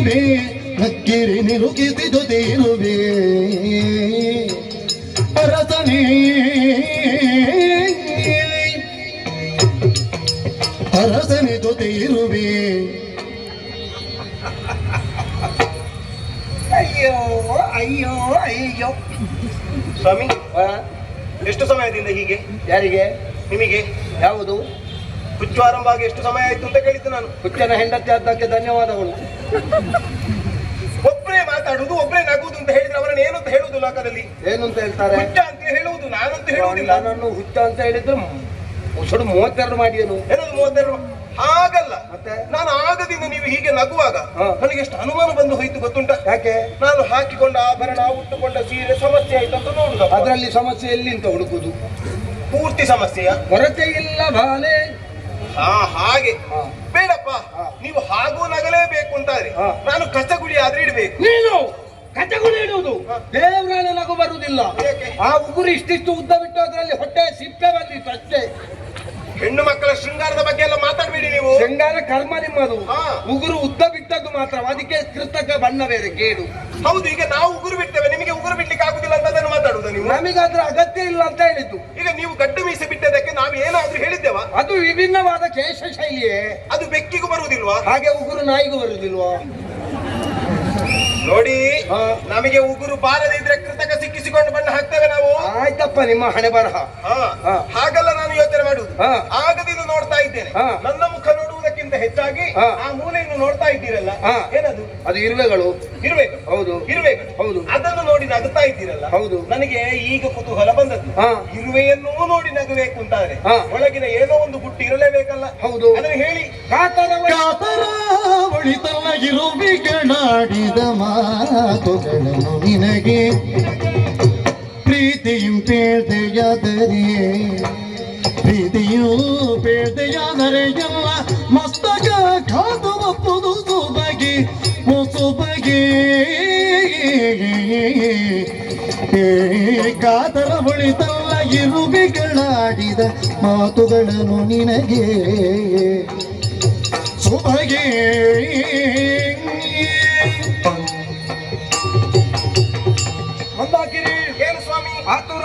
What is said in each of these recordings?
ಇರುವೆ ನಕ್ಕಿರಿ ನಿರುಗಿಸಿ ಜೊತೆ ಇರುವೆ ಅರಸನೇ ಅರಸನೆ ಜೊತೆ ಇರುವೆ ಅಯ್ಯೋ ಅಯ್ಯೋ ಅಯ್ಯೋ. ಸ್ವಾಮಿ ಎಷ್ಟು ಸಮಯದಿಂದ ಹೀಗೆ? ಯಾರಿಗೆ? ನಿಮಗೆ? ಯಾವುದು? ಹುಚ್ಚು ಆರಂಭ ಆಗಿ ಎಷ್ಟು ಸಮಯ ಆಯ್ತು ಅಂತ ಕೇಳಿದ್ದು ನಾನು. ಹುಚ್ಚನ ಹೆಂಡತಿ ಆದ್ದಕ್ಕೆ ಧನ್ಯವಾದಗಳು ಒಬ್ಬರೇ ಮಾತಾಡುದು ಒಬ್ಬರೇ ನಗುವುದು ಅಂತ ಹೇಳಿದ್ರೆ ಅವರನ್ನು ಏನು ಅಂತ ಹೇಳುವುದು ಲೋಕದಲ್ಲಿ? ಏನು ಅಂತ ಹೇಳ್ತಾರೆ? ಹುಚ್ಚ ಅಂತ ಹೇಳುವುದು ನಾನಂತ ಹೇಳುವುದಿಲ್ಲ. ನಾನು ಹುಚ್ಚ ಅಂತ ಹೇಳಿದ್ರು ಮುಸುಡು ಮೂವತ್ತೆರಡು ಮಾಡಿಯನು ಏನದು ಮೂವತ್ತೆರಡು? ಹಾಗಲ್ಲ. ಮತ್ತೆ? ನಾನು ಆಗದಿಂದ ನೀವು ಹೀಗೆ ನಗುವಾಗ ನನಗೆ ಎಷ್ಟು ಅನುಮಾನ ಬಂದು ಹೋಯ್ತು ಗೊತ್ತುಂಟ? ಯಾಕೆ? ನಾನು ಹಾಕಿಕೊಂಡ ಆಭರಣ ಉಟ್ಟುಕೊಂಡ ಸೀರೆ ಸಮಸ್ಯೆ ಆಯ್ತು ಅಂತ ನೋಡುದು ಅದರಲ್ಲಿ ಸಮಸ್ಯೆ ಎಲ್ಲಿ ಅಂತ ಹುಡುಕುದು ಪೂರ್ತಿ ಸಮಸ್ಯೆಯ? ಕೊರತೆ ಇಲ್ಲ ಬಾಲೆ. ಹಾ ಹಾಗೆ. ಬೇಡಪ್ಪ. ನೀವು ಹಾಗೂ ನಗಲೇಬೇಕು ಅಂತಾರೆ. ನಾನು ಕಸಗುಳಿ ಆದ್ರೆ ಇಡ್ಬೇಕು. ನೀನು ಕಥೆಗಳು ಇಡುವುದು. ದೇವರಾಣ ನಗು ಬರುವುದಿಲ್ಲ. ಆ ಉಗುರು ಇಷ್ಟಿಷ್ಟು ಉದ್ದ ಬಿಟ್ಟು ಅದರಲ್ಲಿ ಹೊಟ್ಟೆ ಸಿಪ್ಪೆ ಬಂದಿತ್ತು ಅಷ್ಟೇ. ಹೆಣ್ಣು ಮಕ್ಕಳ ಶೃಂಗಾರದ ಬಗ್ಗೆ ಎಲ್ಲ ಮಾತಾಡ್ಬೇಡಿ ನೀವು. ಶೃಂಗಾರ ಕರ್ಮ ನಿಮ್ಮದು. ಉಗುರು ಉದ್ದ ಬಿಟ್ಟದ್ದು ಮಾತ್ರ. ಅದಕ್ಕೆ ಕೃತಕ ಬಣ್ಣ ಬೇರೆ ಕೇಡು. ಹೌದು ಈಗ ನಾವು ಉಗುರು ಬಿಟ್ಟೇವೆ ನಿಮಗೆ ಉಗುರು ಬಿಡ್ಲಿಕ್ಕೆ ಆಗುದಿಲ್ಲ ಅಂತ ಅದನ್ನು ಮಾತಾಡುದ ನೀವು. ನಮಗಾದ್ರೆ ಅಗತ್ಯ ಇಲ್ಲ ಅಂತ ಹೇಳಿದ್ದು. ಈಗ ನೀವು ಗಡ್ಡು ಮೀಸೆ ಬಿಟ್ಟದಕ್ಕೆ ನಾವು ಏನಾದ್ರೂ ಹೇಳಿದ್ದೇವ? ಅದು ವಿಭಿನ್ನವಾದ ಕೇಶ ಶೈಲಿಯೇ. ಅದು ಬೆಕ್ಕಿಗೂ ಬರುವುದಿಲ್ವಾ? ಹಾಗೆ ಉಗುರು ನಾಯಿಗೂ ಬರುವುದಿಲ್ವಾ? ನೋಡಿ. ನಮಗೆ ಉಗುರು ಬಾರದಿದ್ರೆ ಕೃತಕ ಸಿಕ್ಕಿಸಿಕೊಂಡು ಬಣ್ಣ ಹಾಕ್ತೇವೆ ನಾವು. ಆಯ್ತಪ್ಪ ನಿಮ್ಮ ಹಣೆ ಬರಹ. ಹಾಗಲ್ಲ ನಾನು ಯೋಚನೆ. ಆಗದಿಂದ ನೋಡ್ತಾ ಇದ್ದೇನೆ ಹಾ. ನನ್ನ ಮುಖ ನೋಡುವುದಕ್ಕಿಂತ ಹೆಚ್ಚಾಗಿ ಹಾ. ಆ ಮೂಲೆಯನ್ನು ನೋಡ್ತಾ ಇದ್ದೀರಲ್ಲ ಹಾ. ಏನದು ಅದು ಇರುವೆಗಳು ಇರ್ಬೇಕು ಹೌದು ಇರುವೆ ಹೌದು. ಅದನ್ನು ನೋಡಿ ನಗುತ್ತಾ ಇದ್ದೀರಲ್ಲ ಹೌದು. ನನಗೆ ಈಗ ಕುತೂಹಲ ಬಂದದ್ದು ಹಾ. ಇರುವೆಯನ್ನೂ ನೋಡಿ ನಗಬೇಕು ಅಂತಾರೆ ಹಾ. ಒಳಗಿನ ಏನೋ ಒಂದು ಗುಟ್ಟು ಇರಲೇಬೇಕಲ್ಲ ಹೌದು. ಅದನ್ನು ಹೇಳಿ ಒಳಿತಲ್ಲ ಇರುವಿಗಳಾಡಿದ ಮಾತುಗಳನ್ನು ನಿನಗೆ ಪ್ರೀತಿಯು ಪೇದೆಯಾದರೆ ಪ್ರೀತಿಯು ಪೇದೆಯಾದರೆ ಎಲ್ಲ ಮಸ್ತಕ ಕಾದು ಒಪ್ಪುದು ಸುಬಗೆ ಮುಸುಬಗೆ ಏ ಕಾತರ ಒಳಿತಲ್ಲ ಇರುವಿಗಳಾಡಿದ ಮಾತುಗಳನ್ನು ನಿನಗೆ. ಸುಬಗೆ. ಮಂದಾಕಿರಿ ಏನು ಸ್ವಾಮಿ? ಆತುರ.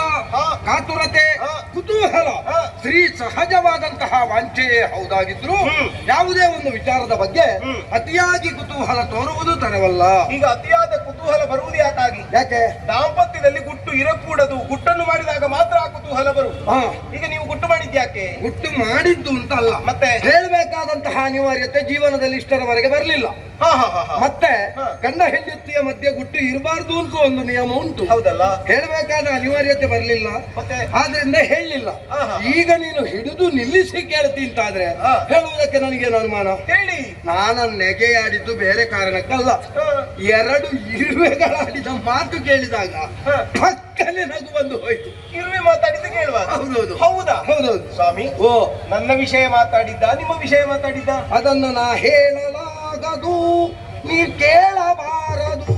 ಕಾತುರತೆ. ಕುತೂಹಲ. ಸ್ತ್ರೀ ಸಹಜವಾದಂತಹ ವಾಂಛೆಯೇ ಹೌದಾಗಿದ್ರು ಯಾವುದೇ ಒಂದು ವಿಚಾರದ ಬಗ್ಗೆ ಅತಿಯಾಗಿ ಕುತೂಹಲ ತೋರುವುದು ತರವಲ್ಲ ಈಗ ಅತಿಯಾದ ಕುತೂಹಲ ಬರುವುದು ಯಾಕಾಗಿ ಯಾಕೆ? ದಾಂಪತ್ಯದಲ್ಲಿ ಗುಟ್ಟು ಇರಕೂಡದು. ಗುಟ್ಟನ್ನು ಮಾಡಿದಾಗ ಮಾತ್ರ ಆ ಕುತೂಹಲ ಬರುವುದು ಹಾ. ಈಗ ನೀವು ಗುಟ್ಟು ಮಾಡಿದ್ಯಾಕೆ ಗುಟ್ಟು ಮಾಡಿದ್ದು ಅಂತ ಅಲ್ಲ. ಮತ್ತೆ? ಹೇಳಬೇಕಾದಂತಹ ಅನಿವಾರ್ಯತೆ ಜೀವನದಲ್ಲಿ ಇಷ್ಟರವರೆಗೆ ಬರಲಿಲ್ಲ. ಮತ್ತೆ ಗಂಡ ಹೆಂಡತಿಯ ಮಧ್ಯೆ ಗುಟ್ಟು ಇರಬಾರ್ದು ಅಂತ ಒಂದು ನಿಯಮ ಉಂಟು. ಹೌದಲ್ಲ? ಹೇಳಬೇಕಾದ ಅನಿವಾರ್ಯತೆ ಬರಲಿಲ್ಲ. ಮತ್ತೆ? ಆದ್ರಿಂದ ಹೇಳಲಿಲ್ಲ. ಈಗ ನೀನು ಹಿಡಿದು ನಿಲ್ಲಿಸಿ ಕೇಳ್ತಿ ಅಂತಾದ್ರೆ ಆದ್ರೆ ಹೇಳುವುದಕ್ಕೆ ನನಗೇನು ಅನುಮಾನ? ಹೇಳಿ. ನಾನು ನೆಗೆಯಾಡಿದ್ದು ಬೇರೆ ಕಾರಣಕ್ಕಲ್ಲ. ಎರಡು ಎರಡು ಇರುವೆಗಳಾಡಿದ ಮಾತು ಕೇಳಿದಾಗ. ಪಕ್ಕನೆ ನಗು ಬಂದು ಹೋಯ್ತು. ಇರುವೆ ಮಾತಾಡಿದ್ದು ಕೇಳುವ ಹೌದೌದು. ಹೌದಾ? ಹೌದೌದು. ಸ್ವಾಮಿ ಓ. ನನ್ನ ವಿಷಯ ಮಾತಾಡಿದ್ದ ನಿಮ್ಮ ವಿಷಯ ಮಾತಾಡಿದ್ದ? ಅದನ್ನು ನಾ ಹೇಳಲಾಗದು. ನೀ ಕೇಳಬಾರದು.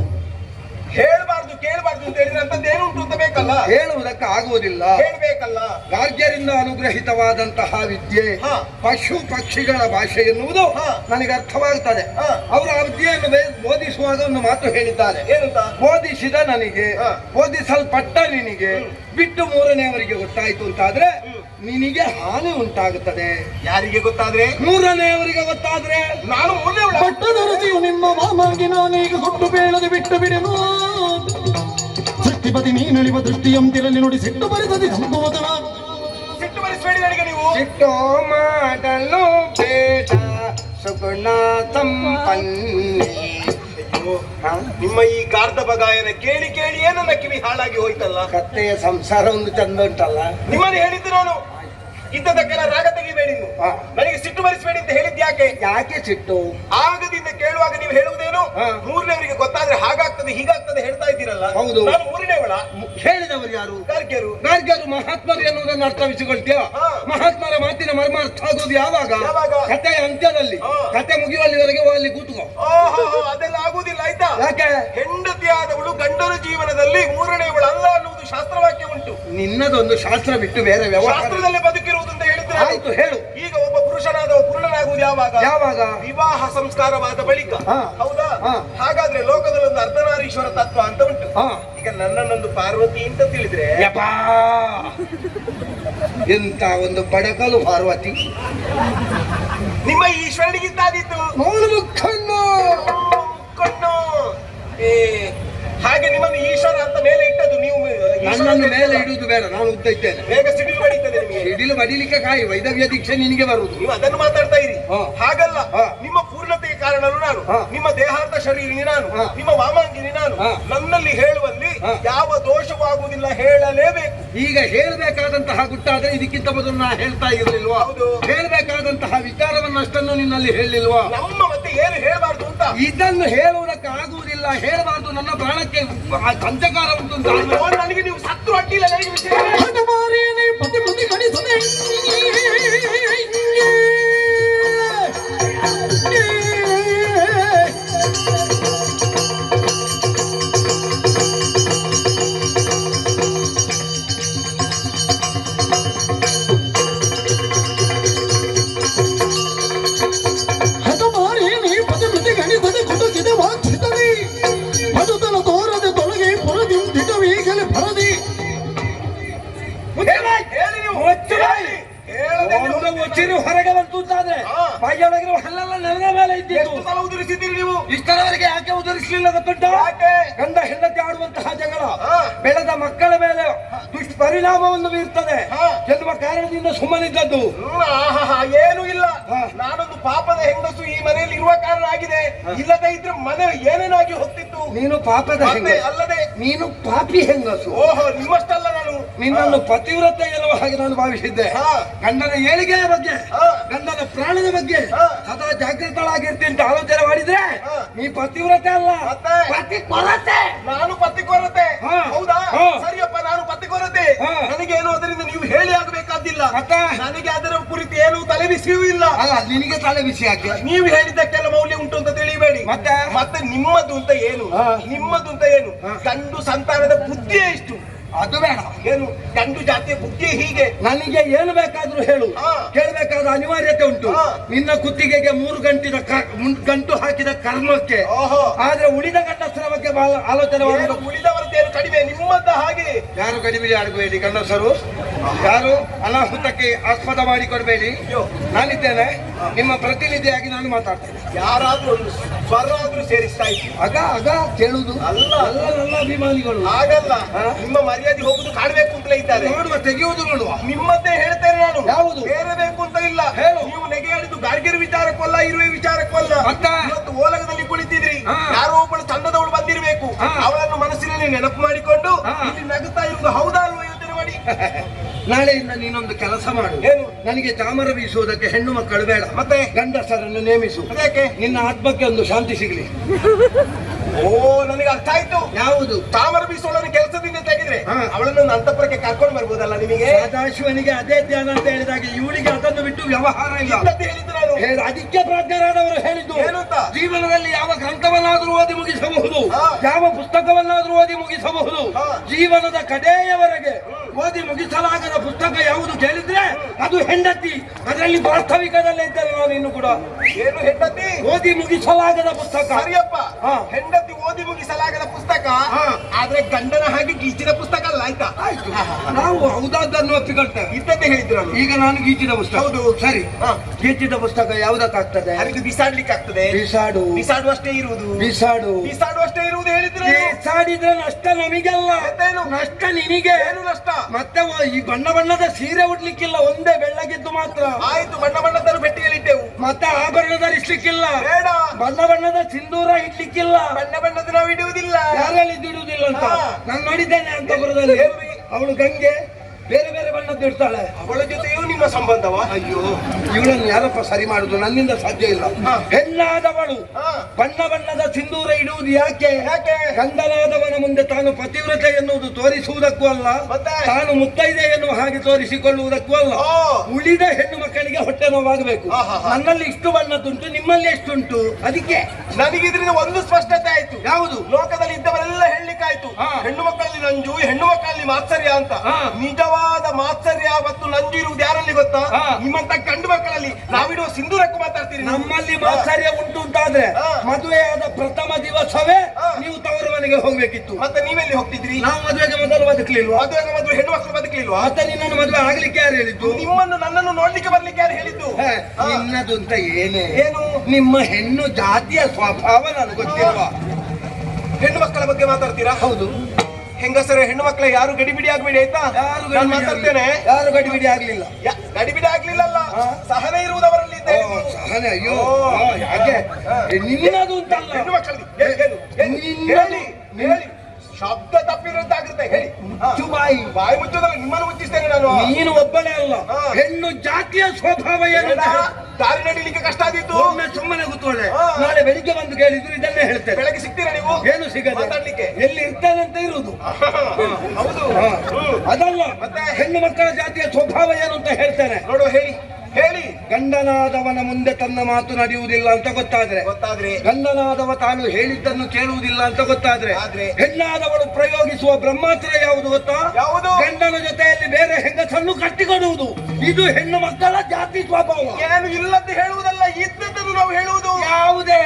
ಹೇಳ್ಬಾರ್ದು. ಕೇಳಬಾರ್ದು ಅಂತ ಹೇಳಿದ್ರೆ ಅಂತ ಬೇಕಲ್ಲ? ಹೇಳುವುದಕ್ಕೆ ಆಗುವುದಿಲ್ಲ. ಹೇಳಬೇಕಲ್ಲ? ಗಾರ್ಗ್ಯರಿಂದ ಅನುಗ್ರಹಿತವಾದಂತಹ ವಿದ್ಯೆ. ಪಶು ಪಕ್ಷಿಗಳ ಭಾಷೆ ಎನ್ನುವುದು ಹಾ. ನನಗೆ ಅರ್ಥವಾಗುತ್ತದೆ. ಅವರು ಆ ವಿದ್ಯೆಯನ್ನು ಬೋಧಿಸುವಾಗ ಒಂದು ಮಾತು ಹೇಳಿದ್ದಾರೆ. ಬೋಧಿಸಿದ ನನಗೆ. ಬೋಧಿಸಲ್ಪಟ್ಟ ನಿನಗೆ ಬಿಟ್ಟು ಮೂರನೆಯವರಿಗೆ ಗೊತ್ತಾಯ್ತು ಅಂತಾದ್ರೆ ನಿನಗೆ ಹಾನಿ ಉಂಟಾಗುತ್ತದೆ. ಯಾರಿಗೆ ಗೊತ್ತಾದ್ರೆ? ಮೂರನೆಯವರಿಗೆ ಗೊತ್ತಾದ್ರೆ ನಾನು ಪಟ್ಟದ ರುಚಿಯು ನಿಮ್ಮ ಮಾಮಾಗಿ ನಾನೀಗ ಸುಟ್ಟು ಬೇಳದೆ ಬಿಟ್ಟು ಬಿಡೆನು. ಸೃಷ್ಟಿಪತಿ ನೀನಳಿವ ದೃಷ್ಟಿಯಂತಿರಲಿ ನೋಡಿ ಸಿಟ್ಟು ಬರಿದದಿ ಸಂಕೋತನ ಸಿಟ್ಟು ಬರಿಸಬೇಡಿ ನನಗೆ ನೀವು. ಸಿಟ್ಟು ಮಾಡಲು ಬೇಡ ಸುಗುಣ ಹಾ? ನಿಮ್ಮ ಈ ಕಾರ್ದಭ ಗಾಯನ ಕೇಳಿ ಕೇಳಿ ನನ್ನ ಕಿವಿ ಹಾಳಾಗಿ ಹೋಯ್ತಲ್ಲ. ಕತ್ತೆಯ ಸಂಸಾರ ಒಂದು ಚಂದ ಉಂಟಲ್ಲ ನಿಮ್ಮನ್ನು ಹೇಳಿದ್ದು ನಾನು. ಇದ್ದದಕ್ಕೆಲ್ಲ ರಾಗ ತೆಗಿಬೇಡಿ ನೀವು. ಹಾ. ನನಗೆ ಸಿಟ್ಟು ಬರಿಸಬೇಡಿ ಅಂತ ಹೇಳಿದ್ ಯಾಕೆ? ಯಾಕೆ ಸಿಟ್ಟು? ಆಗದಿಂದ ಕೇಳುವಾಗ ನೀವು ಹೇಳುವುದೇನು. ಮೂರನೇವರಿಗೆ ಗೊತ್ತಾದ್ರೆ ಹಾಗಾಗ್ತದೆ ಹೀಗಾಗ್ತದೆ ಹೇಳ್ತಾ ಇದ್ದೀರಲ್ಲ. ಹೌದು. ನಾನು ಮೂರನೇವಳ ಹೇಳಿದವರು ಯಾರು? ಗಾರ್ಗ್ಯರು ಗಾರ್ಗ್ಯರು ಮಹಾತ್ಮರು ಎನ್ನುವುದನ್ನು ಅರ್ಥವಿಸಿಕೊಳ್ತೀಯ ವಿಚಿಕೊಳ್ತೀಯ ಮಹಾತ್ಮರ ಮಾತಿನ ಮರ್ಮ ಅರ್ಥ ಆಗೋದು ಯಾವಾಗ? ಕಥೆಯ ಅಂತ್ಯದಲ್ಲಿ. ಕತೆ ಮುಗಿಯುವಲ್ಲಿವರೆಗೆ ಅಲ್ಲಿ ಕೂತ್ಕೋ. ಅದೆಲ್ಲ ಆಗುದಿಲ್ಲ ಆಯ್ತಾ? ಯಾಕೆ? ಹೆಂಡತಿಯಾದವಳು ಗಂಡನ ಜೀವನದಲ್ಲಿ ಮೂರನೇ ಅಲ್ಲ ಅನ್ನುವುದು ಶಾಸ್ತ್ರವಾಕ್ಯ ಉಂಟು. ನಿನ್ನದೊಂದು ಶಾಸ್ತ್ರ ಬಿಟ್ಟು ಬೇರೆ ವ್ಯವಹಾರ ಶಾಸ್ತ್ರದಲ್ಲಿ ಬದುಕಿರುವುದು ಅಂತ ಹೇಳಿದ್ರೆ ಆಯ್ತು ಹೇಳು. ಈಗ ಆಗುವುದು ಯಾವಾಗ? ಯಾವಾಗ? ವಿವಾಹ ಸಂಸ್ಕಾರವಾದ ಬಳಿಕ. ಹೌದಾ. ಹಾಗಾದ್ರೆ ಲೋಕದಲ್ಲಿ ಒಂದು ಅರ್ಧನಾರೀಶ್ವರ ತತ್ವ ಅಂತ ಉಂಟು. ಈಗ ನನ್ನನ್ನೊಂದು ಪಾರ್ವತಿ ಅಂತ ತಿಳಿದ್ರೆ? ಎಂತ ಒಂದು ಬಡಕಲು ಪಾರ್ವತಿ. ನಿಮ್ಮ ಈಶ್ವರನಿಗಿದ್ದಾದಿತ್ತು ನೋಡು ಮುಖಂಡು. ಏ ಹಾಗೆ ನಿಮ್ಮನ್ನು ಈಶ್ವರ ಅಂತ ಮೇಲೆ ನನ್ನನ್ನು ಮೇಲೆ ಇಡುವುದು ಬೇಡ ನಾನು ಉದ್ದ ಇದ್ದೇನೆ ಬೇಗ ಸಿಡಿಲು ಬಡೀತದೆ ನಿಮಗೆ ಸಿಡಿಲು ಬಡಿಲಿಕ್ಕೆ ಕಾಯಿ ವೈದವ್ಯ ದೀಕ್ಷೆ ನಿನಗೆ ಬರುವುದು ನೀವು ಅದನ್ನು ಮಾತಾಡ್ತಾ ಇರಿ ಹಾ. ಹಾಗಲ್ಲ ಹಾ. ನಿಮ್ಮ ಪೂರ್ಣತೆಯ ಕಾರಣನು ನಾನು ಹಾ. ನಿಮ್ಮ ದೇಹಾರ್ಥ ಶರೀರಿನಿ ನಾನು ಹಾ. ನಿಮ್ಮ ವಾಮಾಂಗಿನಿ ನಾನು ಹಾ. ನನ್ನಲ್ಲಿ ಹೇಳುವಲ್ಲಿ ಹಾ. ಯಾವ ದೋಷವಾಗುವುದಿಲ್ಲ ಹೇಳಲೇಬೇಕು ಈಗ ಹೇಳಬೇಕಾದಂತಹ ಗುಟ್ಟಾದ್ರೆ ಇದಕ್ಕಿಂತ ಮೊದಲು ನಾ ಹೇಳ್ತಾ ಇರಲಿಲ್ವಾ ಹೌದು. ಹೇಳಬೇಕಾದಂತಹ ವಿಚಾರವನ್ನು ಅಷ್ಟನ್ನು ನಿನ್ನಲ್ಲಿ ಹೇಳಲಿಲ್ವಾ ನಮ್ಮ ಮತ್ತೆ ಏನು ಹೇಳಬಾರ್ದು ಅಂತ ಇದನ್ನು ಹೇಳುವುದಕ್ಕೆ ಆಗುವುದಿಲ್ಲ ಹೇಳಬಾರ್ದು ನನ್ನ ಪ್ರಾಣಕ್ಕೆ ಕಂಚಕಾರ ಉಂಟು ನನಗೆ ನೀವು ಸತ್ರು ಅಡ್ಡಿಲ್ಲ ನನಗೆ ವಿಷಯ ಸಲ ಉದುರಿಸಿದ್ದೀರಿ ನೀವು? ಇಷ್ಟರವರೆಗೆ ಯಾಕೆ ಉದುರಿಸಲಿಲ್ಲ ಗೊತ್ತುಂಟ? ಯಾಕೆ? ಗಂಡ ಹೆಂಡತಿ ಆಡುವಂತಹ ಜಗಳ. ಬೆಳೆದ ಮಕ್ಕಳ ಮೇಲೆ ದುಷ್ಪರಿಣಾಮವನ್ನು ಬೀರ್ತದೆ. ಎನ್ನುವ ಕಾರಣದಿಂದ ಸುಮ್ಮನಿದ್ದದ್ದು. ಏನು ಇಲ್ಲ. ನಾನೊಂದು ಪಾಪದ ಹೆಂಗಸು ಈ ಮನೆಯಲ್ಲಿ ಇರುವ ಕಾರಣ ಆಗಿದೆ. ಇಲ್ಲದೆ ಇದ್ರೆ ಮನೆ ಏನೇನಾಗಿ ಹೋಗ್ತಿತ್ತು? ನೀನು ಪಾಪದ ಅಲ್ಲದೆ ನೀನು ಪಾಪಿ ಹೆಂಗಸು. ಓಹೋ ನಿಮ್ಮಷ್ಟಲ್ಲ ನಿನ್ನನ್ನು ಪತಿವ್ರತ ಎನ್ನುವ ಹಾಗೆ ನಾನು ಭಾವಿಸಿದ್ದೆ ಹಾ. ಗಂಡನ ಏಳಿಗೆಯ ಬಗ್ಗೆ. ಗಂಡನ ಪ್ರಾಣದ ಬಗ್ಗೆ. ಸದಾ ಜಾಗೃತಳಾಗಿರ್ತೀನಿ ಅಂತ ಆಲೋಚನೆ ಮಾಡಿದ್ರೆ. ನೀ ಪತಿವ್ರತೆ ಅಲ್ಲ? ಪತಿ ಕೊರತೆ ನಾನು ಪತಿ ಕೊರತೆ. ಹೌದಾ. ಸರಿಯಪ್ಪ ನಾನು ಪತಿ ಕೊರತೆ ನನಗೆ ಏನು ಅದರಿಂದ ನೀವು ಹೇಳಿ ಆಗಬೇಕಾದಿಲ್ಲ? ನನಗೆ ಅದರ ಕುರಿತು ಏನು ತಲೆಬಿಸಿಯೂ ಇಲ್ಲ ಅಲ್ಲ ನಿನಗೆ ತಲೆ ಬಿಸಿ ಹಾಕಿ ನೀವು ಹೇಳಿದ್ದಕ್ಕೆಲ್ಲ ಮೌಲ್ಯ ಉಂಟು ಅಂತ ತಿಳಿಬೇಡಿ ಮತ್ತೆ? ಮತ್ತೆ ನಿಮ್ಮದು ಅಂತ ಏನು. ನಿಮ್ಮದು ಅಂತ ಏನು. ಗಂಡು ಸಂತಾನದ ಬುದ್ಧಿಯೇ ಇಷ್ಟು ಅದು ಬೇಡ. ಏನು ಗಂಡು ಜಾತಿ ಬುದ್ಧಿ ಹೀಗೆ. ನನಗೆ ಏನು ಬೇಕಾದ್ರೂ ಹೇಳು. ಕೇಳಬೇಕಾದ ಅನಿವಾರ್ಯತೆ ಉಂಟು. ನಿನ್ನ ಕುತ್ತಿಗೆಗೆ ಮೂರು ಗಂಟಿನ ಗಂಟು ಹಾಕಿದ ಕರ್ಮಕ್ಕೆ. ಓಹೋ. ಆದ್ರೆ ಉಳಿದ ಗಂಡಸರ ಬಗ್ಗೆ ಬಹಳ ಆಲೋಚನೆ ಮಾಡಿದ್ರು ಉಳಿದವರದ್ದೇನು ಕಡಿಮೆ? ನಿಮ್ಮಂತ ಹಾಗೆ. ಯಾರು ಕಡಿಮೆ ಆಡಬೇಡಿ ಗಂಡಸರು? ಯಾರು ಅನಾಹುತಕ್ಕೆ ಆಸ್ಪದ ಮಾಡಿಕೊಡ್ಬೇಡಿ. ಕೊಡಬೇಡಿ ನಾನಿದ್ದೇನೆ. ನಿಮ್ಮ ಪ್ರತಿನಿಧಿಯಾಗಿ ನಾನು ಮಾತಾಡ್ತೇನೆ. ಯಾರಾದ್ರೂ ಒಂದು ಸ್ವರ ಆದ್ರೂ ಸೇರಿಸ್ತಾ ಇದ್ದೀನಿ ಅಗ ಅಗ ಕೇಳುದು. ಅಲ್ಲ. ಅಲ್ಲ ಅಭಿಮಾನಿಗಳು. ಹಾಗಲ್ಲ. ಹಾ? ನಿಮ್ಮ ಮರ್ಯಾದೆ ಹೋಗುದು ಕಾಡ್ಬೇಕು ಅಂತಲೇ ಇದ್ದಾರೆ ನೋಡುವ ತೆಗೆಯುವುದು ನೋಡುವ ನಿಮ್ಮದ್ದೇ ಹೇಳ್ತೇನೆ ನಾನು ಯಾವುದು? ಬೇರೆ ಬೇಕು ಅಂತ ಇಲ್ಲ ಹೇಳು. ನೀವು ನೆಗೆ ಆಡಿದ್ದು ಗಾರ್ಗಿರ್ ವಿಚಾರಕ್ಕಲ್ಲ ಇರುವೆ ವಿಚಾರಕ್ಕಲ್ಲ? ಇವತ್ತು ಓಲಗದಲ್ಲಿ ಕುಳಿತಿದ್ರಿ. ಯಾರೋ ಒಬ್ಬಳು ತಂಡದವಳು ಬಂದಿರಬೇಕು. ಅವಳನ್ನು ಮನಸ್ಸಿನಲ್ಲಿ ನೆನಪು ಮಾಡಿಕೊಂಡು. ಇಲ್ಲಿ ನಗುತ್ತಾ ಇರುವುದು ಹೌದಾ ಅಲ್ವಾ ಯೋಚನೆ ಮಾಡಿ ನಾಳೆಯಿಂದ ನೀನೊಂದು ಕೆಲಸ ಮಾಡು ಏನು? ನನಗೆ ತಾಮರ ಬೀಸುವುದಕ್ಕೆ ಹೆಣ್ಣು ಮಕ್ಕಳು ಬೇಡ ಮತ್ತೆ? ಗಂಡಸರನ್ನು ನೇಮಿಸು ಅದಕ್ಕೆ ನಿನ್ನ ಆತ್ಮಕ್ಕೆ ಒಂದು ಶಾಂತಿ ಸಿಗಲಿ ಓ ನನಗೆ ಅರ್ಥ ಆಯ್ತು ಯಾವುದು ತಾಮರ ಬೀಸೋಳನ ಕೆಲಸದಿಂದ. ಅವಳನ್ನು ಅಂತಪುರಕ್ಕೆ ಕರ್ಕೊಂಡು ಬರ್ಬೋದಲ್ಲ ನಿಮಗೆ? ಸದಾಶಿವನಿಗೆ ಅದೇ ಧ್ಯಾನ ಅಂತ ಹೇಳಿದಾಗ ಇವಳಿಗೆ ಅದನ್ನು ಬಿಟ್ಟು ವ್ಯವಹಾರ ಇಲ್ಲ. ಅಂತ ಹೇಳಿದ್ದು ನಾನು? ಅದಕ್ಕೆ ಪ್ರಾಜ್ಞರಾದವರು ಹೇಳಿದ್ದು. ಏನು ಅಂತ? ಜೀವನದಲ್ಲಿ ಯಾವ ಗ್ರಂಥವನ್ನಾದರೂ ಓದಿ ಮುಗಿಸಬಹುದು. ಯಾವ ಪುಸ್ತಕವನ್ನಾದರೂ ಓದಿ ಮುಗಿಸಬಹುದು. ಜೀವನದ ಕಡೆಯವರೆಗೆ ಓದಿ ಮುಗಿಸಲಾಗದ ಪುಸ್ತಕ ಯಾವುದು ಕೇಳಿದ್ರೆ ಅದು ಹೆಂಡತಿ. ಅದರಲ್ಲಿ ವಾಸ್ತವಿಕದಲ್ಲೇ ಇದ್ದಾರೆ ನಾನು ಇನ್ನು ಕೂಡ ಏನು ಹೆಂಡತಿ? ಓದಿ ಮುಗಿಸಲಾಗದ ಪುಸ್ತಕ. ಸರಿಯಪ್ಪ. ಹೆಂಡತಿ ಓದಿ ಮುಗಿಸಲಾಗದ ಪುಸ್ತಕ? ಹಾ. ಆದ್ರೆ ಗಂಡನ ಹಾಗೆ ಗೀಚಿನ ಪುಸ್ತಕ ಆಯ್ತಾ? ಆಯ್ತು. ನಾವು ಹೌದಾದ್ದನ್ನು ಒಪ್ಪಿಕೊಳ್ತೇವೆ. ಇದ್ದದ್ದೇ ಹೇಳಿದ್ರು ಈಗ ನಾನು ಗೀಚಿದ ಪುಸ್ತಕ. ಹೌದು. ಸರಿ. ಗೀಚಿದ ಪುಸ್ತಕ ಯಾವುದಕ್ಕಾಗ್ತದೆ? ಅದಕ್ಕೆ ಬಿಸಾಡ್ಲಿಕ್ಕೆ ಆಗ್ತದೆ ಬಿಸಾಡು. ಬಿಸಾಡುವಷ್ಟೇ ಇರುವುದು. ಬಿಸಾಡು. ಬಿಸಾಡುವಷ್ಟೇ ಇರುವುದು ಹೇಳಿದ್ರೆ ಬಿಸಾಡಿದ್ರೆ ನಷ್ಟ ನಮಗೆಲ್ಲ? ನಷ್ಟ ನಿನಗೆ. ಏನು ನಷ್ಟ? ಮತ್ತೆ ಈ ಬಣ್ಣ ಬಣ್ಣದ ಸೀರೆ ಉಡ್ಲಿಕ್ಕಿಲ್ಲ ಒಂದೇ ಬೆಳ್ಳಗಿದ್ದು ಮಾತ್ರ. ಆಯ್ತು ಬಣ್ಣ ಬಣ್ಣದ ಪೆಟ್ಟಿಗೆಲಿಟ್ಟೆವು ಮತ್ತೆ ಆಭರಣ ಧರಿಸ್ಲಿಕ್ಕಿಲ್ಲ ಬೇಡ. ಬಣ್ಣ ಬಣ್ಣದ ಸಿಂಧೂರ ಇಡ್ಲಿಕ್ಕಿಲ್ಲ. ಬಣ್ಣ ಬಣ್ಣದ ನಾವು ಇಡುವುದಿಲ್ಲ ಯಾರಲ್ಲಿ ಇಡುವುದಿಲ್ಲ ಅಂತ. ನಾನು ನೋಡಿದ್ದೇನೆ ಎಲ್ಲಿ? ಅವಳು ಗಂಗೆ ಬೇರೆ ಬೇರೆ ಅವಳ ಜೊತೆಯೂ ನಿಮ್ಮ ಸಂಬಂಧವ? ಅಯ್ಯೋ ಇವಳನ್ನು ಯಾರಪ್ಪ ಸರಿ ಮಾಡುದು? ನನ್ನಿಂದ ಸಾಧ್ಯ ಇಲ್ಲ. ಹೆಣ್ಣಾದವಳು. ಬಣ್ಣ ಬಣ್ಣದ ಸಿಂಧೂರ ಇಡುವುದು ಯಾಕೆ? ಯಾಕೆ? ಗಂಧನಾದವನ ಮುಂದೆ ತಾನು ಪತಿವ್ರತೆ ಎನ್ನುವುದು ತೋರಿಸುವುದಕ್ಕೂ ಅಲ್ಲ? ತಾನು ಮುತ್ತೈದೆ ಎನ್ನುವ ಹಾಗೆ ತೋರಿಸಿಕೊಳ್ಳುವುದಕ್ಕೂ ಅಲ್ಲ. ಉಳಿದ ಹೆಣ್ಣು ಮಕ್ಕಳಿಗೆ ಹೊಟ್ಟೆ ನೋವಾಗಬೇಕು. ನನ್ನಲ್ಲಿ ಇಷ್ಟು ಬಣ್ಣದ್ದುಂಟು ನಿಮ್ಮಲ್ಲಿ ಎಷ್ಟುಂಟು? ಅದಕ್ಕೆ. ನನಗೆ ಇದರಿಂದ ಒಂದು ಸ್ಪಷ್ಟತೆ ಆಯ್ತು. ಯಾವುದು? ಲೋಕದಲ್ಲಿ ಇದ್ದವರೆಲ್ಲ ಹೇಳಲಿಕ್ಕಾಯ್ತು. ಹೆಣ್ಣು ಮಕ್ಕಳಲ್ಲಿ ನಂಜು ಹೆಣ್ಣು ಮಕ್ಕಳಲ್ಲಿ ಮಾತ್ಸರ್ಯ ಅಂತ. ನಿಜವಾದ ನಿಜವಾದ ಮಾತ್ಸರ್ಯ ಮತ್ತು ನಂಜು ಇರುವುದು ಯಾರಲ್ಲಿ ಗೊತ್ತಾ. ನಿಮ್ಮಂತ ಗಂಡು ಮಕ್ಕಳಲ್ಲಿ ನಾವಿಡುವ ಸಿಂಧೂರಕ್ಕೂ ಮಾತಾಡ್ತೀರಿ ನಮ್ಮಲ್ಲಿ ಮಾತ್ಸರ್ಯ ಉಂಟು ಅಂತಾದ್ರೆ. ಮದುವೆಯಾದ ಪ್ರಥಮ ದಿವಸವೇ. ನೀವು ತವರು ಮನೆಗೆ ಹೋಗ್ಬೇಕಿತ್ತು. ಮತ್ತೆ ನೀವೆಲ್ಲಿ ಹೋಗ್ತಿದ್ರಿ? ನಾವು ಮದುವೆಗೆ ಮೊದಲು ಬದುಕಲಿಲ್ವಾ? ಮದುವೆಗೆ ಮೊದಲು ಹೆಣ್ಣು ಮಕ್ಕಳು ಬದುಕಲಿಲ್ವಾ? ಮತ್ತೆ ನಿನ್ನನ್ನು ಮದುವೆ ಆಗ್ಲಿಕ್ಕೆ ಯಾರು ಹೇಳಿದ್ದು? ನಿಮ್ಮನ್ನು ನನ್ನನ್ನು ನೋಡ್ಲಿಕ್ಕೆ ಬರ್ಲಿಕ್ಕೆ ಯಾರು ಹೇಳಿದ್ದು. ನಿನ್ನದು ಅಂತ ಏನೇ? ಏನು? ನಿಮ್ಮ ಹೆಣ್ಣು ಜಾತಿಯ ಸ್ವಭಾವ ನನಗೆ ಗೊತ್ತಿಲ್ವಾ? ಹೆಣ್ಣು ಮಕ್ಕಳ ಬಗ್ಗೆ ಮಾತಾಡ್ತೀರಾ? ಹೌದು. ಹೆಂಗಸರ ಹೆಣ್ಣು ಮಕ್ಕಳ ಯಾರು ಗಡಿಬಿಡಿ ಆಗ್ಬೇಡಿ ಆಯ್ತಾ? ಯಾರು ನಾನು ಮಾತಾಡ್ತೇನೆ. ಯಾರು ಗಡಿಬಿಡಿ ಆಗ್ಲಿಲ್ಲ? ಗಡಿಬಿಡಿ ಆಗ್ಲಿಲ್ಲಲ್ಲ. ಸಹನೆ ಇರುವುದವರಲ್ಲಿ ಸಹನೆ ಅಯ್ಯೋ. ಯಾಕೆ? ನಿನ್ನದು ಅಂತಲ್ಲ ಹೆಣ್ಣು ಮಕ್ಕಳಿಗೆ ಹೇಳಿ, ಹೇಳು, ಶಬ್ದ ತಪ್ಪಿರೋದಾಗುತ್ತೆ ಹೇಳಿ. ಬಾಯಿ ಬಾಯಿ ಮುಚ್ಚೋದಲ್ಲ ನಿಮ್ಮನ್ನು ಮುಚ್ಚಿಸ್ತೇನೆ ನಾನು. ನೀನು ಒಬ್ಬನೇ ಅಲ್ಲ. ಹೆಣ್ಣು ಜಾತಿಯ ಸ್ವಭಾವ ಏನು ದಾರಿ ನಡೀಲಿಕ್ಕೆ ಕಷ್ಟ ಆದಿತ್ತು ಒಮ್ಮೆ ಸುಮ್ಮನೆ ಕೂತ್ಕೊಳ್ಳೆ. ನಾಳೆ ಬೆಳಿಗ್ಗೆ ಬಂದು ಕೇಳಿದ್ರು ಇದನ್ನೇ ಹೇಳ್ತೇನೆ. ಬೆಳಗ್ಗೆ ಸಿಗ್ತೀರಾ ನೀವು? ಏನು ಸಿಗಲ್ಲ. ಮಾತಾಡ್ಲಿಕ್ಕೆ. ಎಲ್ಲಿ ಇರ್ತಾನೆ ಅಂತ ಇರುವುದು ಹೌದು. ಅದಲ್ಲ. ಮತ್ತೆ? ಹೆಣ್ಣು ಮಕ್ಕಳ ಜಾತಿಯ ಸ್ವಭಾವ ಏನು ಅಂತ ಹೇಳ್ತೇನೆ. ನೋಡುವ ಹೇಳಿ. ಗಂಡನಾದವನ ಮುಂದೆ ತನ್ನ ಮಾತು ನಡೆಯುವುದಿಲ್ಲ ಅಂತ ಗೊತ್ತಾದ್ರೆ ಗೊತ್ತಾದ್ರೆ ಗಂಡನಾದವ ತಾನು ಹೇಳಿದ್ದನ್ನು ಕೇಳುವುದಿಲ್ಲ ಅಂತ ಗೊತ್ತಾದ್ರೆ ಆದ್ರೆ? ಹೆಣ್ಣಾದವಳು ಪ್ರಯೋಗಿಸುವ ಬ್ರಹ್ಮಾಸ್ತ್ರ ಯಾವುದು ಗೊತ್ತಾ ಯಾವುದು? ಗಂಡನ ಜೊತೆಯಲ್ಲಿ ಬೇರೆ ಹೆಂಗಸನ್ನು ಕಟ್ಟಿಕೊಡುವುದು ಇದು ಹೆಣ್ಣು ಮಕ್ಕಳ ಜಾತಿ ಸ್ವಭಾವ ಏನು ಇಲ್ಲದ್ದು ಹೇಳುವುದಲ್ಲ ಇದ್ದದ್ದು ನಾವು ಹೇಳುವುದು ಯಾವುದೇ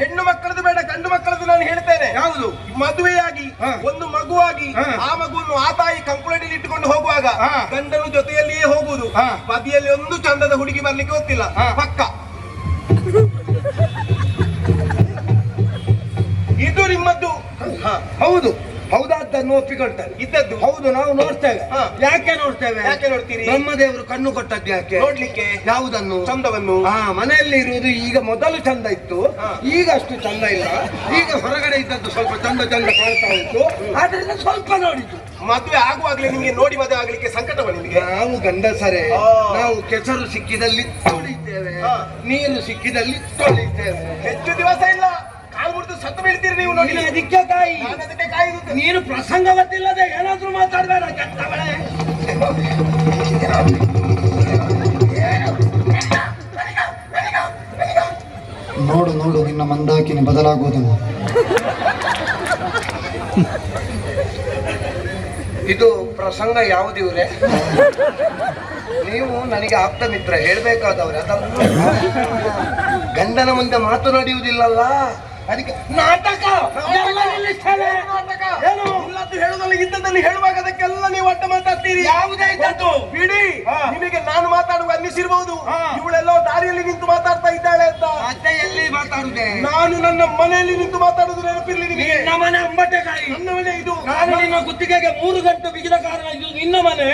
ಹೆಣ್ಣು ಮಕ್ಕಳದ್ದು ಬೇಡ ಗಂಡು ಮಕ್ಕಳದು ನಾನು ಹೇಳ್ತೇನೆ ಯಾವುದು ಮದುವೆಯಾಗಿ. ಒಂದು ಮಗುವಾಗಿ. ಆ ಮಗುವನ್ನು ಆ ತಾಯಿ ಕಂಕುಳಡಿಯಲ್ಲಿ ಇಟ್ಟುಕೊಂಡು ಹೋಗುವಾಗ. ಗಂಡನ ಜೊತೆಯಲ್ಲಿಯೇ ಹೋಗುವುದು. ಬದಿಯಲ್ಲಿ ಒಂದು ಚಂದದ ಹುಡುಗಿ ಬರ್ಲಿಕ್ಕೆ ಗೊತ್ತಿಲ್ಲ. ಪಕ್ಕ ಇದು ನಿಮ್ಮದ್ದು. ಹೌದು ಹೌದಾದ್ದನ್ನು ಒಪ್ಪಿಕೊಳ್ತಾರೆ ಇದ್ದದ್ದು. ಹೌದು ನಾವು ನೋಡ್ತೇವೆ. ಯಾಕೆ ನೋಡ್ತೇವೆ? ಯಾಕೆ ನೋಡ್ತೀರಿ? ಬ್ರಹ್ಮದೇವರು ಕಣ್ಣು ಕೊಟ್ಟದ್ದು ಯಾಕೆ? ನೋಡ್ಲಿಕ್ಕೆ ಯಾವುದನ್ನು? ಚಂದವನ್ನು? ಹಾ ಮನೆಯಲ್ಲಿ ಇರುವುದು ಈಗ ಮೊದಲು ಚಂದ ಇತ್ತು. ಈಗ ಅಷ್ಟು ಚಂದ ಇಲ್ಲ. ಈಗ ಹೊರಗಡೆ ಇದ್ದದ್ದು ಸ್ವಲ್ಪ ಚಂದ ಚಂದ ಕಾಣ್ತಾ ಉಂಟು ಆದ್ರಿಂದ ಸ್ವಲ್ಪ ನೋಡಿದ್ದು. ಮದುವೆ ಆಗುವಾಗ್ಲೇ ನಿಮಗೆ ನೋಡಿ ಮದುವೆ ಆಗ್ಲಿಕ್ಕೆ ಸಂಕಟವ ನಿಮಗೆ? ನಾವು ಗಂಡಸರೇ ನಾವು ಕೆಸರು ಸಿಕ್ಕಿದಲ್ಲಿ ತೊಳಿತೇವೆ. ನೀರು ಸಿಕ್ಕಿದಲ್ಲಿ ತೊಳಿತೇವೆ. ಹೆಚ್ಚು ದಿವಸ ಇಲ್ಲ. ಸತ್ತು ಬೀಳ್ತೀರಿ ನೀವು ನೋಡಿ ನೀನು ಅದಕ್ಕೆ ಕಾಯಿ. ನಾನು ಅದಕ್ಕೆ ಕಾಯಿ ನೀನು ಪ್ರಸಂಗ ಗೊತ್ತಿಲ್ಲದೆ ಏನಾದ್ರೂ ಮಾತಾಡ್ಬೇಡ ನೋಡು ನೋಡು ನಿನ್ನ ಮಂದಾಕಿನ ಬದಲಾಗುವುದನ್ನು ಇದು ಪ್ರಸಂಗ ಯಾವುದಿವ್ರೆ ನೀವು ನನಗೆ ಆಪ್ತ ಮಿತ್ರ ಹೇಳ್ಬೇಕಾದವ್ರೆ. ಅದನ್ನು ಗಂಡನ ಮುಂದೆ ಮಾತನಾಡುವುದಿಲ್ಲಲ್ಲ ಅದಕ್ಕೆ ನಾಟಕ! ನಿಲ್ಲಿಸ್ತಾನೆ. ಏನು? ಇಲ್ಲದ್ದು ಹೇಳೋದಲ್ಲ ಇದ್ದದ್ದನ್ನು ಹೇಳುವಾಗ ಅದಕ್ಕೆಲ್ಲ ನೀವು ಒಟ್ಟ ಮಾತಾಡ್ತೀರಿ. ಯಾವುದೇ ಇದ್ದದ್ದು. ಬಿಡಿ. ನಿಮಗೆ ನಾನು ಮಾತಾಡುವ ಅನ್ನಿಸಿರ್ಬಹುದು. ಇವಳೆಲ್ಲೋ ದಾರಿಯಲ್ಲಿ ನಿಂತು ಮಾತಾಡ್ತಾ ಇದ್ದಾಳೆ ಅಂತ. ಮತ್ತೆ ಎಲ್ಲಿ ಮಾತಾಡುದೆ? ನಾನು ನನ್ನ ಮನೆಯಲ್ಲಿ ನಿಂತು ಮಾತಾಡುದು ನೆನಪಿರ್ಲಿ ನಿಮಗೆ. ನಿನ್ನ ಮನೆ ಅಂಬಟೆಕಾಯಿ. ನನ್ನ ಮನೆ ಇದು. ನಾನು ನಿಮ್ಮ ಗುತ್ತಿಗೆಗೆ ಮೂರು ಗಂಟೆ ಬಿಗಿದ ಕಾರಣ ಇದು ನಿನ್ನ ಮನೆ.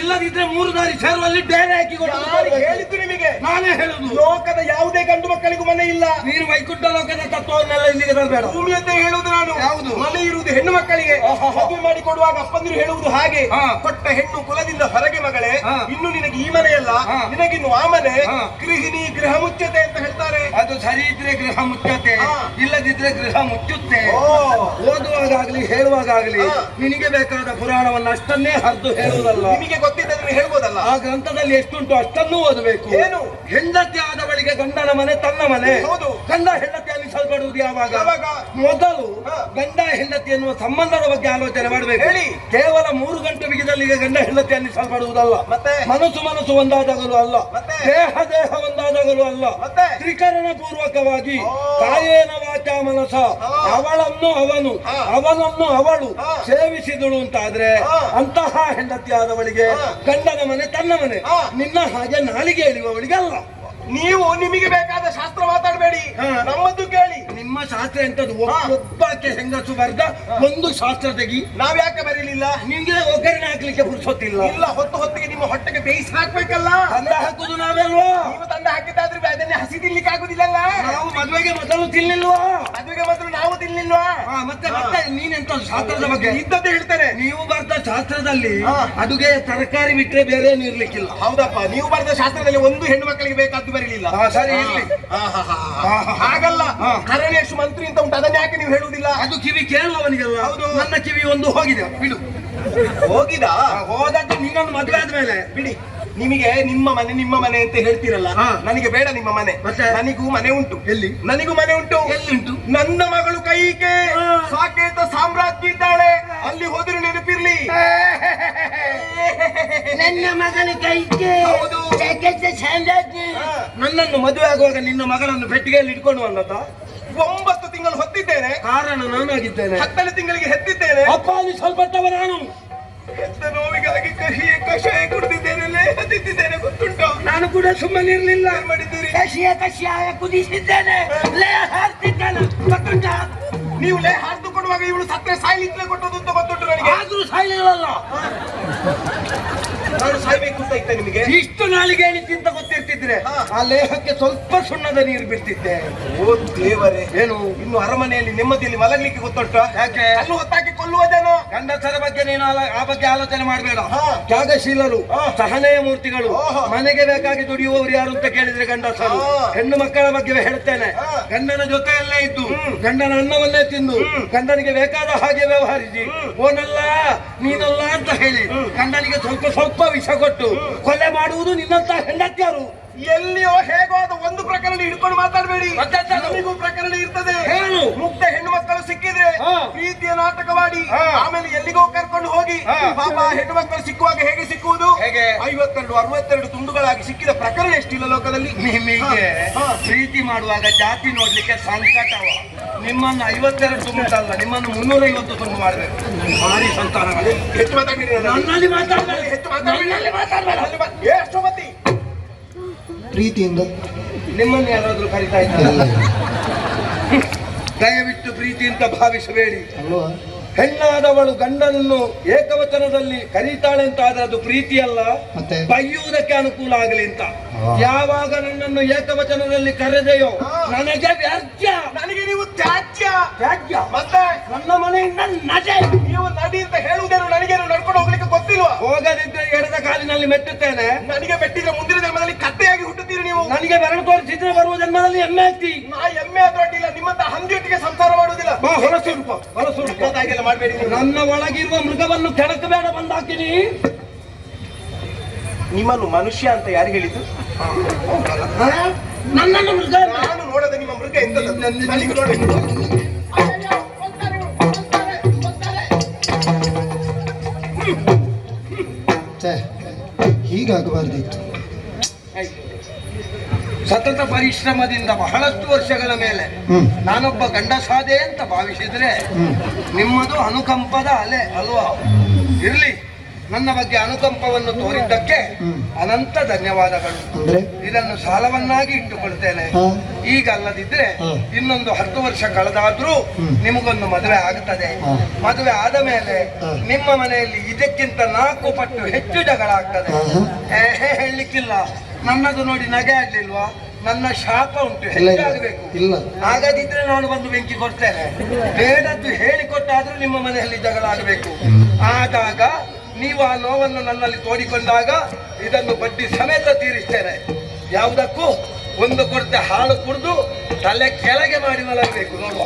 ಇಲ್ಲದಿದ್ರೆ ಮೂರು ದಾರಿ ಸೇರುವಲ್ಲಿ ಡೇರೆ ಹಾಕಿ ಹೇಳಿದ್ದು ನಾನೇ ಹೇಳುದು. ಲೋಕದ ಯಾವುದೇ ಗಂಡು ಮಕ್ಕಳಿಗೂ ಮನೆ ಇಲ್ಲ. ನೀನು ವೈಕುಂಠ ಲೋಕದ ತತ್ವವನ್ನೆಲ್ಲ ಇಲ್ಲಿಗೆ ಭೂಮಿ ಅಂತ ಹೇಳುವುದು ನಾನು. ಯಾವುದು? ಮನೆ ಇರುವುದು ಹೆಣ್ಣು ಮಕ್ಕಳಿಗೆ. ಮದುವೆ ಮಾಡಿ ಕೊಡುವಾಗ ಅಪ್ಪಂದಿರು ಹೇಳುವುದು ಹಾಗೆ. ಕೊಟ್ಟ ಹೆಣ್ಣು ಕುಲದಿಂದ ಹೊರಗೆ ಮಗಳೇ ಇನ್ನು ನಿನಗೆ ಈ ಮನೆಯಲ್ಲ ನಿನಗಿನ್ನು ಆ ಮನೆ. ಗೃಹಿಣಿ ಗೃಹ ಮುಚ್ಚತೆ ಅಂತ ಹೇಳ್ತಾರೆ. ಅದು ಸರಿ ಇದ್ರೆ ಗೃಹ ಮುಚ್ಚತೆ. ಇಲ್ಲದಿದ್ರೆ ಗೃಹ ಮುಚ್ಚುತ್ತೆ. ಓದುವಾಗಲಿ ಹೇಳುವಾಗಲಿ ನಿನಗೆ ಬೇಕಾದ ಪುರಾಣವನ್ನು ಅಷ್ಟನ್ನೇ ಹರಿದು ಹೇಳುವುದಲ್ಲ. ನಿಮಗೆ ಗೊತ್ತಿದ್ದನ್ನು ಹೇಳ್ಬೋದಲ್ಲ ಆ ಗ್ರಂಥದಲ್ಲಿ ಎಷ್ಟುಂಟು ಅಷ್ಟನ್ನು ಓದಬೇಕು ಏನು? ಹೆಂಡತಿ ಗಂಡನ ಮನೆ ತನ್ನ ಮನೆ ಹೌದು. ಗಂಡ ಹೆಂಡತಿ ಅನಿಸಲ್ಪಡುವುದು ಯಾವಾಗ? ಮೊದಲು. ಗಂಡ ಹೆಂಡತಿ ಎನ್ನುವ ಸಂಬಂಧದ ಬಗ್ಗೆ ಆಲೋಚನೆ ಮಾಡಬೇಕು ಹೇಳಿ. ಕೇವಲ ಮೂರು ಗಂಟೆ ಬಿಗಿದಲ್ಲಿ ಗಂಡ ಹೆಂಡತಿ ಅನ್ನಿಸಲ್ಪಡುವುದಲ್ಲ ಮತ್ತೆ? ಮನಸ್ಸು ಮನಸ್ಸು ಒಂದಾದಾಗಲು ಅಲ್ಲ ಮತ್ತೆ? ದೇಹ ದೇಹ ಒಂದಾದಾಗಲು ಅಲ್ಲ ಮತ್ತೆ? ತ್ರಿಕರಣ ಪೂರ್ವಕವಾಗಿ. ಕಾಯೇನ ವಾಚ ಮನಸ. ಅವಳನ್ನು ಅವನು ಅವನನ್ನು ಅವಳು. ಸೇವಿಸಿದಳು ಅಂತಾದ್ರೆ. ಅಂತಹ ಹೆಂಡತಿ ಆದವಳಿಗೆ ಗಂಡನ ಮನೆ ತನ್ನ ಮನೆ. ನಿನ್ನ ಹಾಗೆ ನಾಲಿಗೆ ಎಳೆಯುವವಳಿಗೆ ಅಲ್ಲ ನೀವು ನಿಮಗೆ ಬೇಕಾದ ಶಾಸ್ತ್ರ ಮಾತಾಡಬೇಡಿ. ನಮ್ಮದು ನಮ್ಮದ್ದು ಕೇಳಿ. ನಿಮ್ಮ ಶಾಸ್ತ್ರ ಎಂತದ್ದು? ಒಬ್ಬ- ಹಾ. ಒಬ್ಬಾಕೆ ಹೆಂಗಸು ಬರ್ದ ಒಂದು ಶಾಸ್ತ್ರ ತೆಗಿ. ನಾವ್ ಯಾಕೆ ಬರೀಲಿಲ್ಲ? ನಿಮ್ಗೆ ಒಗ್ಗರಣೆ ಹಾಕ್ಲಿಕ್ಕೆ ಪುರ್ಸೊತ್ತಿಲ್ಲ. ಇಲ್ಲ ಹೊತ್ತು ಹೊತ್ತಿಗೆ ನಿಮ್ಮ ಹೊಟ್ಟೆಗೆ ಬೇಯಿಸಿ ಹಾಕ್ಬೇಕಲ್ಲ? ಅಂದ ಹಾಕುದು ನಾವೆಲ್ವಾ? ನೀವು ತಂದ ಹಾಕಿದ್ದಾದ್ರೆ ಅದನ್ನೇ ಹಸಿ ತಿನ್ಲಿಕ್ಕೆ ಆಗುದಿಲ್ಲಲ್ಲ ನಾವು ಮದುವೆಗೆ ಮೊದಲು ತಿನ್ಲಿಲ್ವಾ? ಮದುವೆಗೆ ಮೊದಲು ನಾವು ತಿನ್ಲಿಲ್ವಾ? ಹಾ, ಮತ್ತೆ ಮತ್ತೆ ನೀನೆಂತ ಶಾಸ್ತ್ರದ ಬಗ್ಗೆ? ಇದ್ದದ್ದು ಹೇಳ್ತಾರೆ ನೀವು ಬರ್ದ ಶಾಸ್ತ್ರದಲ್ಲಿ ಅದುಗೆ ತರಕಾರಿ ಬಿಟ್ರೆ ಬೇರೆ ಏನು ಇರ್ಲಿಕ್ಕಿಲ್ಲ. ಹೌದಪ್ಪ ನೀವು ಬರೆದ ಶಾಸ್ತ್ರದಲ್ಲಿ ಒಂದು ಹೆಣ್ಣು ಮಕ್ಕಳಿಗೆ ಬೇಕಾದ್ದು ಬರಲಿಲ್ಲ. ಹಾ, ಸರಿ, ಇರ್ಲಿ. ಹಾಗಲ್ಲ ಹಾ. ಕರಣೇಶು ಮಂತ್ರಿ ಅಂತ ಉಂಟು ಅದನ್ನ ಯಾಕೆ ನೀವು ಹೇಳುವುದಿಲ್ಲ ಅದು ಕಿವಿ ಕೇಳುವವನಿಗೆಲ್ಲ ಹೌದು. ನನ್ನ ಕಿವಿ ಒಂದು ಹೋಗಿದೆ ಬಿಡು ಹೋಗಿದ ಹೋದದ್ದು ನೀನೊಂದು ಮದುವೆ ಆದ್ಮೇಲೆ ಬಿಡಿ ನಿಮಗೆ ನಿಮ್ಮ ಮನೆ ನಿಮ್ಮ ಮನೆ ಅಂತ ಹೇಳ್ತೀರಲ್ಲ ಹಾ. ನನಗೆ ಬೇಡ ನಿಮ್ಮ ಮನೆ ಮತ್ತೆ? ನನಗೂ ಮನೆ ಉಂಟು ಎಲ್ಲಿ? ನನಗೂ ಮನೆ ಉಂಟು ಎಲ್ಲಿ ಉಂಟು? ನನ್ನ ಮಗಳು ಕೈಗೆ ಹಾ. ಸಾಕೇತ ಸಾಮ್ರಾಜ್ಯ ಇದ್ದಾಳೆ ಅಲ್ಲಿ ಹೋದ್ರೆ ನೆನಪಿರ್ಲಿ ನನ್ನ ಮಗನ ಕೈಗೆ ಹೌದು. ಜಗತ್ತ ಸಂಗಾತಿ. ಹಾ. ನನ್ನನ್ನು ಮದುವೆ ಆಗುವಾಗ ನಿನ್ನ ಮಗಳನ್ನು ಪೆಟ್ಟಿಗೆಯಲ್ಲಿ ಇಟ್ಕೊಂಡು ಬಂದದ್ದ ಒಂಬತ್ತು ತಿಂಗಳು ಹೊತ್ತಿದ್ದೇನೆ. ಕಾರಣ ನಾನಾಗಿದ್ದೇನೆ ಹತ್ತನೇ ತಿಂಗಳಿಗೆ ಹೆತ್ತಿದ್ದೇನೆ. ಅಪ್ಪ ಅಲ್ಲಿ ಸ್ವಲ್ಪ ಹೊತ್ತವ ನಾನು. ಹೆತ್ತ ನೋವಿಗಾಗಿ ಕಹಿಯ ಕಷಾಯ ಕುಡಿದಿದ್ದೇನೆ ಲೇ ತಿಂದಿದ್ದೇನೆ ಗೊತ್ತುಂಟು? ನಾನು ಕೂಡ ಸುಮ್ಮನೆ ಇರಲಿಲ್ಲ ಮಾಡಿದ್ದೀರಿ? ಕಷಿಯ ಕಷಾಯ ಕುದಿಸಿದ್ದೇನೆ ಲೇ ಹಾರ್ತಿದ್ದೇನೆ ಗೊತ್ತುಂಟ? ನೀವು ಲೇ ಹಾರ್ದು ಕೊಡುವಾಗ ಇವಳು ಸತ್ತೆ ಸಾಯ್ಲಿಕ್ಕೆ ಕೊಟ್ಟದ್ದು ಅಂತ ಗೊತ್ತುಂಟು ನನಗೆ. ಆದ್ರೂ ಸಾಯಲಿಲ್ಲಲ್ಲ. ನಾನು ಸಾಯ್ಬೇಕು ಅಂತ ನಿಮಗೆ? ಇಷ್ಟು ನಾಲಿಗೆ ಅಂತ ಗೊತ್ತಿರ್ತಿದ್ರೆ. ಆ ಲೇಹಕ್ಕೆ ಸ್ವಲ್ಪ ಸುಣ್ಣದ ನೀರು ಬಿಡ್ತಿದ್ದೆ. ಓ ದೇವರೇ. ಏನು? ಇನ್ನು ಅರಮನೆಯಲ್ಲಿ ನೆಮ್ಮದಿಯಲ್ಲಿ ಮಲಗಲಿಕ್ಕೆ ಗೊತ್ತುಂಟು? ಯಾಕೆ? ಅಲ್ಲೂ ಹೊತ್ತಾಕಿ ಗಂಡಸರ ಬಗ್ಗೆ ನೀನು ಆ ಬಗ್ಗೆ ಆಲೋಚನೆ ಮಾಡಬೇಡ. ತ್ಯಾಗಶೀಲರು. ಸಹನೆಯ ಮೂರ್ತಿಗಳು. ಮನೆಗೆ ಬೇಕಾಗಿ ದುಡಿಯುವವರು ಯಾರು ಅಂತ ಕೇಳಿದ್ರೆ ಗಂಡಸರು. ಹೆಣ್ಣು ಮಕ್ಕಳ ಬಗ್ಗೆ ಹೇಳ್ತೇನೆ. ಗಂಡನ ಜೊತೆಯಲ್ಲೇ ಇದ್ದು. ಗಂಡನ ಅನ್ನವನ್ನೇ ತಿಂದು. ಗಂಡನಿಗೆ ಬೇಕಾದ ಹಾಗೆ ವ್ಯವಹರಿಸಿ. ಓನಲ್ಲ ನೀನಲ್ಲ ಅಂತ ಹೇಳಿ. ಗಂಡನಿಗೆ ಸ್ವಲ್ಪ ಸ್ವಲ್ಪ ವಿಷ ಕೊಟ್ಟು ಕೊಲೆ ಮಾಡುವುದು ನಿನ್ನಂತ ಹೆಂಡತಿಯರು. ಎಲ್ಲಿಯೋ ಹೇಗೋ ಅದು ಒಂದು ಪ್ರಕರಣ ಹಿಡ್ಕೊಂಡು ಮಾತಾಡಬೇಡಿ. ಪ್ರಕರಣ ಇರ್ತದೆ. ಮುಗ್ಧ ಹೆಣ್ಣು ಮಕ್ಕಳು ಸಿಕ್ಕಿದ್ರೆ. ಪ್ರೀತಿಯ ನಾಟಕವಾಡಿ. ಹಾ. ಆಮೇಲೆ ಎಲ್ಲಿಗೋ ಕರ್ಕೊಂಡು ಹೋಗಿ ಹಾ. ಪಾಪ ಹೆಣ್ಣು ಮಕ್ಕಳು ಸಿಕ್ಕುವಾಗ ಹೇಗೆ ಸಿಕ್ಕುವುದು? ಹೇಗೆ? ಐವತ್ತೆರಡು ಅರವತ್ತೆರಡು ತುಂಡುಗಳಾಗಿ ಸಿಕ್ಕಿದ ಪ್ರಕರಣ ಎಷ್ಟಿಲ್ಲ ಲೋಕದಲ್ಲಿ? ನಿಮಗೆ ಹಾ. ಪ್ರೀತಿ ಮಾಡುವಾಗ ಜಾತಿ ನೋಡ್ಲಿಕ್ಕೆ ಸಂಕಟವ ನಿಮ್ಮನ್ನು ಐವತ್ತೆರಡು ತುಂಬಲ್ಲ ನಿಮ್ಮನ್ನು ಮುನ್ನೂರೈವತ್ತು ತುಂಡು ಮಾಡಬೇಕು. ಭಾರಿ ಸಂತಾನ ಹೆಚ್ಚು ಮಾತಾಡಿ ಅಲ್ಲಿ ಪ್ರೀತಿಯಿಂದ. ನಿಮ್ಮನ್ನು ಯಾರಾದ್ರೂ ಕರಿತಾ ಇದ್ದಾರೆ? ದಯವಿಟ್ಟು ಪ್ರೀತಿ ಅಂತ ಭಾವಿಸಬೇಡಿ. ಅಲ್ವಾ? ಹೆಣ್ಣಾದವಳು ಗಂಡನನ್ನು ಏಕವಚನದಲ್ಲಿ ಕರೀತಾಳೆ ಅಂತ ಆದ್ರೆ ಅದು ಪ್ರೀತಿಯಲ್ಲ? ಬೈಯುವುದಕ್ಕೆ ಅನುಕೂಲ ಆಗಲಿ ಅಂತ. ಯಾವಾಗ ನನ್ನನ್ನು ಏಕವಚನದಲ್ಲಿ ಕರೆದೆಯೋ. ನನಗೆ ವ್ಯಾಜ್ಯ. ನನಗೆ ನೀವು ತ್ಯಾಜ್ಯ. ತ್ಯಾಜ್ಯ. ಮತ್ತೆ? ನನ್ನ ಮನೆಯಿಂದ ನಜೆ. ನೀವು ನಡಿ ಅಂತ ಹೇಳುವುದೇನು ನನಗೆ ನಡ್ಕೊಂಡು ಹೋಗ್ಲಿಕ್ಕೆ ಗೊತ್ತಿಲ್ವಾ? ಹೋಗದಿದ್ರೆ ಎಡದ ಕಾಲಿನಲ್ಲಿ ಮೆಟ್ಟುತ್ತೇನೆ ನನಗೆ ಮೆಟ್ಟಿದ್ರೆ ಮುಂದಿನ ಜನ್ಮದಲ್ಲಿ ಕತ್ತೆಯಾಗಿ ಹುಟ್ಟುತ್ತೀರಿ ನೀವು. ನನಗೆ ಬೆರಳು ತೋರಿಸಿದ್ರೆ ಬರುವ ಜನ್ಮದಲ್ಲಿ ಎಮ್ಮೆ ಆಗ್ತಿ. ನಾ ಎಮ್ಮೆ ಅಡ್ಡಿಲ್ಲ ನಿಮ್ಮಂತ ಹಂದಿಯೊಟ್ಟಿಗೆ ಸಂಸಾರ ಮಾಡುವುದಿಲ್ಲ. ಹೊರಸು ಗೊತ್ತಾಗಿಲ್ಲ ಹಾಗೆಲ್ಲ ಮಾಡಬೇಡಿ. ನನ್ನ ಒಳಗಿರುವ ಮೃಗವನ್ನು ಕೆಡಕಬೇಡ ಬಂದಾಕಿನಿ. ನಿಮ್ಮನ್ನು ಮನುಷ್ಯ ಅಂತ ಯಾರು ಹೇಳಿದ್ದು? ನನ್ನನ್ನು ಮೃಗ ನಾನು ನೋಡದೆ ನಿಮ್ಮ ಮೃಗ ಎಂತದ್ದು? ನನಗೆ ನೋಡ್ಬೇಕು. ಛೇ ಹೀಗಾಗಬಾರ್ದಿತ್ತು. ಸತತ ಪರಿಶ್ರಮದಿಂದ ಬಹಳಷ್ಟು ವರ್ಷಗಳ ಮೇಲೆ ನಾನೊಬ್ಬ ಗಂಡಸಾದೆ ಅಂತ ಭಾವಿಸಿದ್ರೆ ನಿಮ್ಮದು ಅನುಕಂಪದ ಅಲೆ ಅಲ್ವಾ? ಇರ್ಲಿ. ನನ್ನ ಬಗ್ಗೆ ಅನುಕಂಪವನ್ನು ತೋರಿದ್ದಕ್ಕೆ ಅನಂತ ಧನ್ಯವಾದಗಳು. ಇದನ್ನು ಸಾಲವನ್ನಾಗಿ ಇಟ್ಟುಕೊಳ್ತೇನೆ ಈಗಲ್ಲದಿದ್ರೆ ಈಗ ಅಲ್ಲದಿದ್ರೆ ಇನ್ನೊಂದು ಹತ್ತು ವರ್ಷ ಕಳೆದಾದ್ರೂ. ನಿಮಗೊಂದು ಮದುವೆ ಆಗುತ್ತದೆ. ಮದುವೆ ಆದ ಮೇಲೆ ನಿಮ್ಮ ಮನೆಯಲ್ಲಿ ಇದಕ್ಕಿಂತ ನಾಲ್ಕು ಪಟ್ಟು ಹೆಚ್ಚು ಜಗಳ ಆಗ್ತದೆ ಹೇಳಲಿಕ್ಕಿಲ್ಲ. ನನ್ನದು ನೋಡಿ ನಗೆ ಆಗ್ಲಿಲ್ವಾ? ನನ್ನ ಶಾಪ ಉಂಟು ಇಲ್ಲ ಇಲ್ಲ. ಹೆಚ್ಚಾಗಬೇಕು. ಇಲ್ಲ. ಆಗದಿದ್ರೆ ನಾನು ಬಂದು ಬೆಂಕಿ ಕೊಡ್ತೇನೆ. ಬೇಡದ್ದು ಹೇಳಿಕೊಟ್ಟಾದ್ರೂ ನಿಮ್ಮ ಮನೆಯಲ್ಲಿ ಜಗಳ ಆಗಬೇಕು. ಆದಾಗ ನೀವು ಆ ನೋವನ್ನು ನನ್ನಲ್ಲಿ ತೋಡಿಕೊಂಡಾಗ ಇದನ್ನು ಬಡ್ಡಿ ಸಮೇತ ತೀರಿಸ್ತೇನೆ. ಯಾವುದಕ್ಕೂ ಒಂದು ಕೊರತೆ ಹಾಲು ಕುಡಿದು ತಲೆ ಕೆಳಗೆ ಮಾಡಿ ಮಲಗಬೇಕು. ನೋಡುವ.